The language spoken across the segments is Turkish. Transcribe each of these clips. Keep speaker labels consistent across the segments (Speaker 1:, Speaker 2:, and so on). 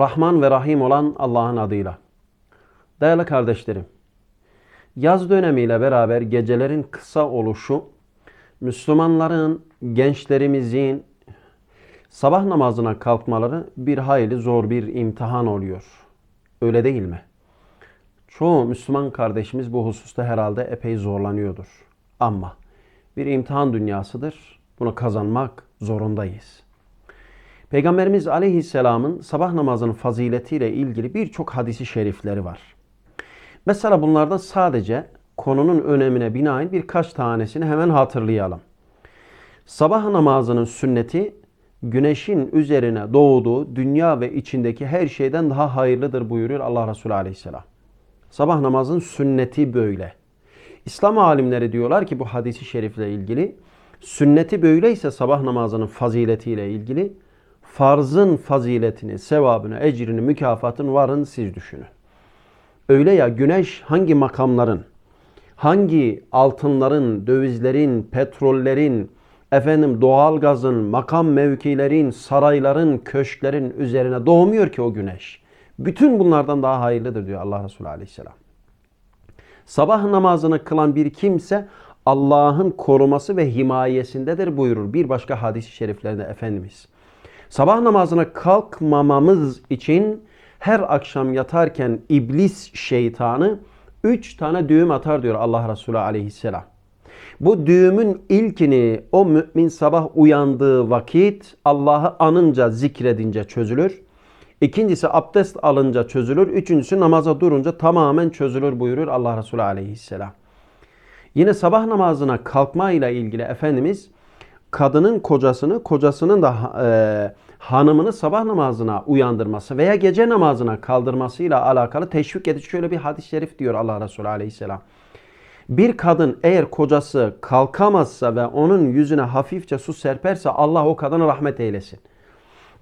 Speaker 1: Rahman ve Rahim olan Allah'ın adıyla. Değerli kardeşlerim, yaz dönemiyle beraber gecelerin kısa oluşu, Müslümanların, gençlerimizin sabah namazına kalkmaları bir hayli zor bir imtihan oluyor. Öyle değil mi? Çoğu Müslüman kardeşimiz bu hususta herhalde epey zorlanıyordur. Ama bir imtihan dünyasıdır. Bunu kazanmak zorundayız. Peygamberimiz Aleyhisselam'ın sabah namazının faziletiyle ilgili birçok hadisi şerifleri var. Mesela bunlardan sadece konunun önemine binaen birkaç tanesini hemen hatırlayalım. Sabah namazının sünneti güneşin üzerine doğduğu dünya ve içindeki her şeyden daha hayırlıdır buyuruyor Allah Resulü Aleyhisselam. Sabah namazın sünneti böyle. İslam alimleri diyorlar ki bu hadisi şerifle ilgili sünneti böyleyse sabah namazının faziletiyle ilgili farzın faziletini, sevabını, ecrini, mükafatını varın siz düşünün. Öyle ya güneş hangi makamların, hangi altınların, dövizlerin, petrollerin, efendim doğalgazın, makam mevkilerin, sarayların, köşklerin üzerine doğmuyor ki o güneş. Bütün bunlardan daha hayırlıdır diyor Allah Resulü Aleyhisselam. Sabah namazını kılan bir kimse Allah'ın koruması ve himayesindedir buyurur. Bir başka hadis-i şeriflerde Efendimiz. Sabah namazına kalkmamamız için her akşam yatarken iblis şeytanı üç tane düğüm atar diyor Allah Resulü aleyhisselam. Bu düğümün ilkini o mümin sabah uyandığı vakit Allah'ı anınca zikredince çözülür. İkincisi abdest alınca çözülür. Üçüncüsü namaza durunca tamamen çözülür buyurur Allah Resulü aleyhisselam. Yine sabah namazına kalkma ile ilgili Efendimiz kadının kocasını, kocasının da e, hanımını sabah namazına uyandırması veya gece namazına kaldırmasıyla alakalı teşvik edici şöyle bir hadis-i şerif diyor Allah Resulü aleyhisselam. Bir kadın eğer kocası kalkamazsa ve onun yüzüne hafifçe su serperse Allah o kadına rahmet eylesin.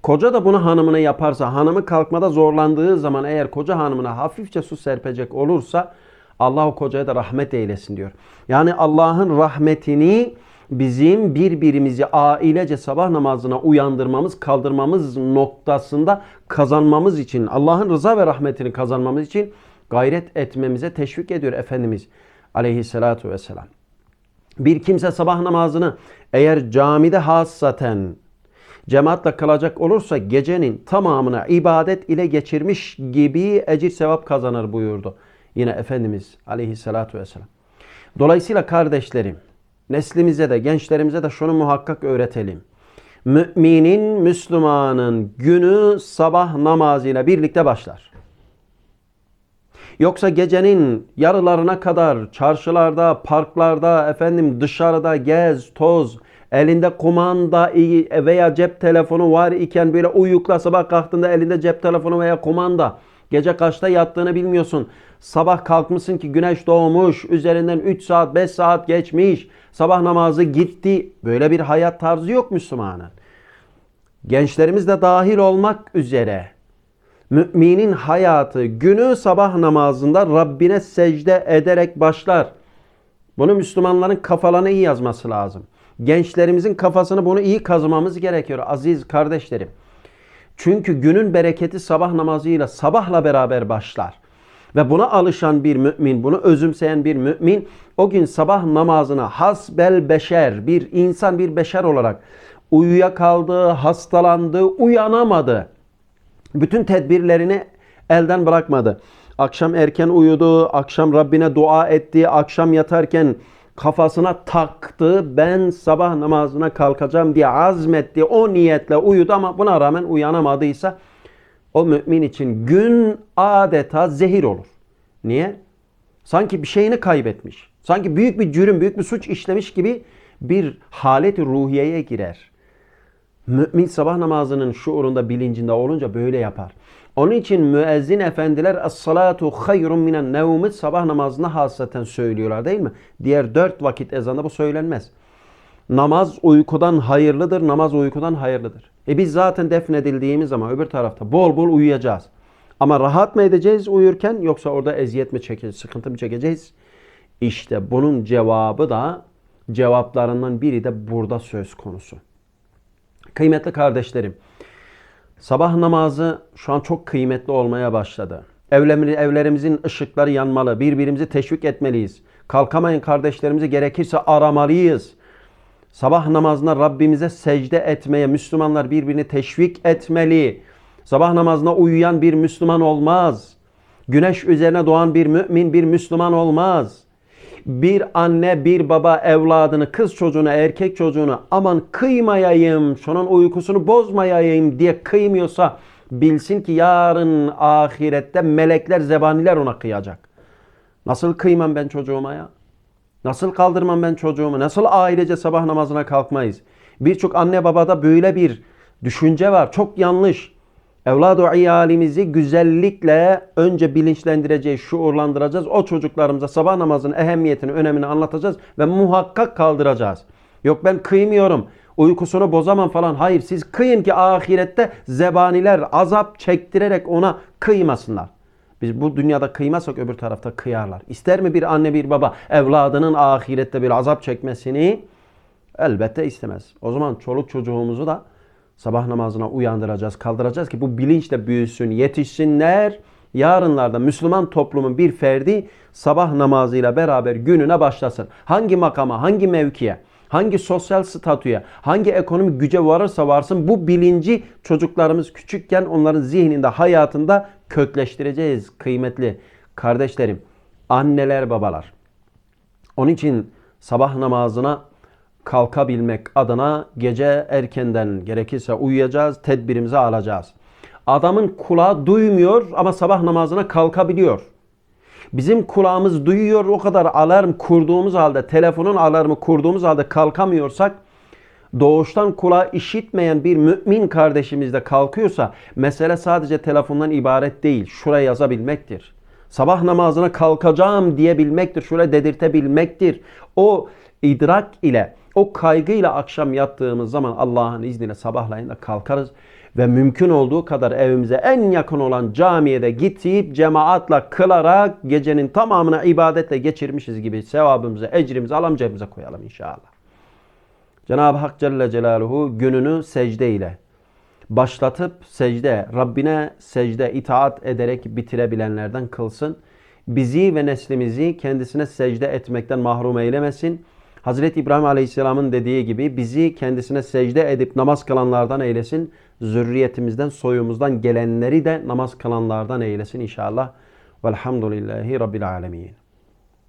Speaker 1: Koca da bunu hanımına yaparsa, hanımı kalkmada zorlandığı zaman eğer koca hanımına hafifçe su serpecek olursa Allah o kocaya da rahmet eylesin diyor. Yani Allah'ın rahmetini bizim birbirimizi ailece sabah namazına uyandırmamız, kaldırmamız noktasında kazanmamız için, Allah'ın rıza ve rahmetini kazanmamız için gayret etmemize teşvik ediyor Efendimiz aleyhissalatu vesselam. Bir kimse sabah namazını eğer camide hassaten cemaatle kılacak olursa gecenin tamamına ibadet ile geçirmiş gibi ecir sevap kazanır buyurdu. Yine Efendimiz aleyhissalatu vesselam. Dolayısıyla kardeşlerim neslimize de gençlerimize de şunu muhakkak öğretelim. Müminin, Müslümanın günü sabah namazıyla birlikte başlar. Yoksa gecenin yarılarına kadar çarşılarda, parklarda, efendim dışarıda gez, toz, elinde kumanda veya cep telefonu var iken böyle uyukla sabah kalktığında elinde cep telefonu veya kumanda Gece kaçta yattığını bilmiyorsun. Sabah kalkmışsın ki güneş doğmuş. Üzerinden 3 saat 5 saat geçmiş. Sabah namazı gitti. Böyle bir hayat tarzı yok Müslümanın. Gençlerimiz de dahil olmak üzere. Müminin hayatı günü sabah namazında Rabbine secde ederek başlar. Bunu Müslümanların kafalarına iyi yazması lazım. Gençlerimizin kafasını bunu iyi kazımamız gerekiyor aziz kardeşlerim. Çünkü günün bereketi sabah namazıyla sabahla beraber başlar. Ve buna alışan bir mümin, bunu özümseyen bir mümin o gün sabah namazına hasbel beşer, bir insan bir beşer olarak uyuyakaldı, hastalandı, uyanamadı. Bütün tedbirlerini elden bırakmadı. Akşam erken uyudu, akşam Rabbine dua etti, akşam yatarken kafasına taktı. Ben sabah namazına kalkacağım diye azmetti. O niyetle uyudu ama buna rağmen uyanamadıysa o mümin için gün adeta zehir olur. Niye? Sanki bir şeyini kaybetmiş. Sanki büyük bir cürüm, büyük bir suç işlemiş gibi bir halet ruhiyeye girer. Mümin sabah namazının şuurunda, bilincinde olunca böyle yapar. Onun için müezzin efendiler es-salatu hayrun minen nevmi sabah namazına hasaten söylüyorlar değil mi? Diğer dört vakit ezanda bu söylenmez. Namaz uykudan hayırlıdır, namaz uykudan hayırlıdır. E biz zaten defnedildiğimiz zaman öbür tarafta bol bol uyuyacağız. Ama rahat mı edeceğiz uyurken yoksa orada eziyet mi çekeceğiz, sıkıntı mı çekeceğiz? İşte bunun cevabı da cevaplarından biri de burada söz konusu. Kıymetli kardeşlerim, Sabah namazı şu an çok kıymetli olmaya başladı. Evlerimiz- Evlerimizin ışıkları yanmalı. Birbirimizi teşvik etmeliyiz. Kalkamayan kardeşlerimizi gerekirse aramalıyız. Sabah namazına Rabbimize secde etmeye Müslümanlar birbirini teşvik etmeli. Sabah namazına uyuyan bir Müslüman olmaz. Güneş üzerine doğan bir mümin bir Müslüman olmaz. Bir anne bir baba evladını, kız çocuğunu, erkek çocuğunu aman kıymayayım, şunun uykusunu bozmayayım diye kıymıyorsa bilsin ki yarın ahirette melekler, zebaniler ona kıyacak. Nasıl kıymam ben çocuğuma ya? Nasıl kaldırmam ben çocuğumu? Nasıl ailece sabah namazına kalkmayız? Birçok anne babada böyle bir düşünce var. Çok yanlış. Evladu iyalimizi güzellikle önce bilinçlendireceğiz, şuurlandıracağız. O çocuklarımıza sabah namazının ehemmiyetini, önemini anlatacağız ve muhakkak kaldıracağız. Yok ben kıymıyorum, uykusunu bozamam falan. Hayır siz kıyın ki ahirette zebaniler azap çektirerek ona kıymasınlar. Biz bu dünyada kıymazsak öbür tarafta kıyarlar. İster mi bir anne bir baba evladının ahirette bir azap çekmesini? Elbette istemez. O zaman çoluk çocuğumuzu da sabah namazına uyandıracağız, kaldıracağız ki bu bilinçle büyüsün, yetişsinler. Yarınlarda Müslüman toplumun bir ferdi sabah namazıyla beraber gününe başlasın. Hangi makama, hangi mevkiye, hangi sosyal statüye, hangi ekonomik güce varırsa varsın bu bilinci çocuklarımız küçükken onların zihninde, hayatında kökleştireceğiz kıymetli kardeşlerim, anneler, babalar. Onun için sabah namazına kalkabilmek adına gece erkenden gerekirse uyuyacağız, tedbirimizi alacağız. Adamın kulağı duymuyor ama sabah namazına kalkabiliyor. Bizim kulağımız duyuyor o kadar alarm kurduğumuz halde, telefonun alarmı kurduğumuz halde kalkamıyorsak, doğuştan kulağı işitmeyen bir mümin kardeşimiz de kalkıyorsa, mesele sadece telefondan ibaret değil, şuraya yazabilmektir. Sabah namazına kalkacağım diyebilmektir, şuraya dedirtebilmektir. O idrak ile, o kaygıyla akşam yattığımız zaman Allah'ın izniyle sabahlayın da kalkarız ve mümkün olduğu kadar evimize en yakın olan camiye de gidip cemaatla kılarak gecenin tamamına ibadetle geçirmişiz gibi sevabımızı, ecrimizi alamcağımıza koyalım inşallah. Cenab-ı Hak Celle Celaluhu gününü secde ile başlatıp secde, Rabbine secde itaat ederek bitirebilenlerden kılsın. Bizi ve neslimizi kendisine secde etmekten mahrum eylemesin. Hazreti İbrahim Aleyhisselam'ın dediği gibi bizi kendisine secde edip namaz kılanlardan eylesin. Zürriyetimizden, soyumuzdan gelenleri de namaz kılanlardan eylesin inşallah. Velhamdülillahi Rabbil Alemin.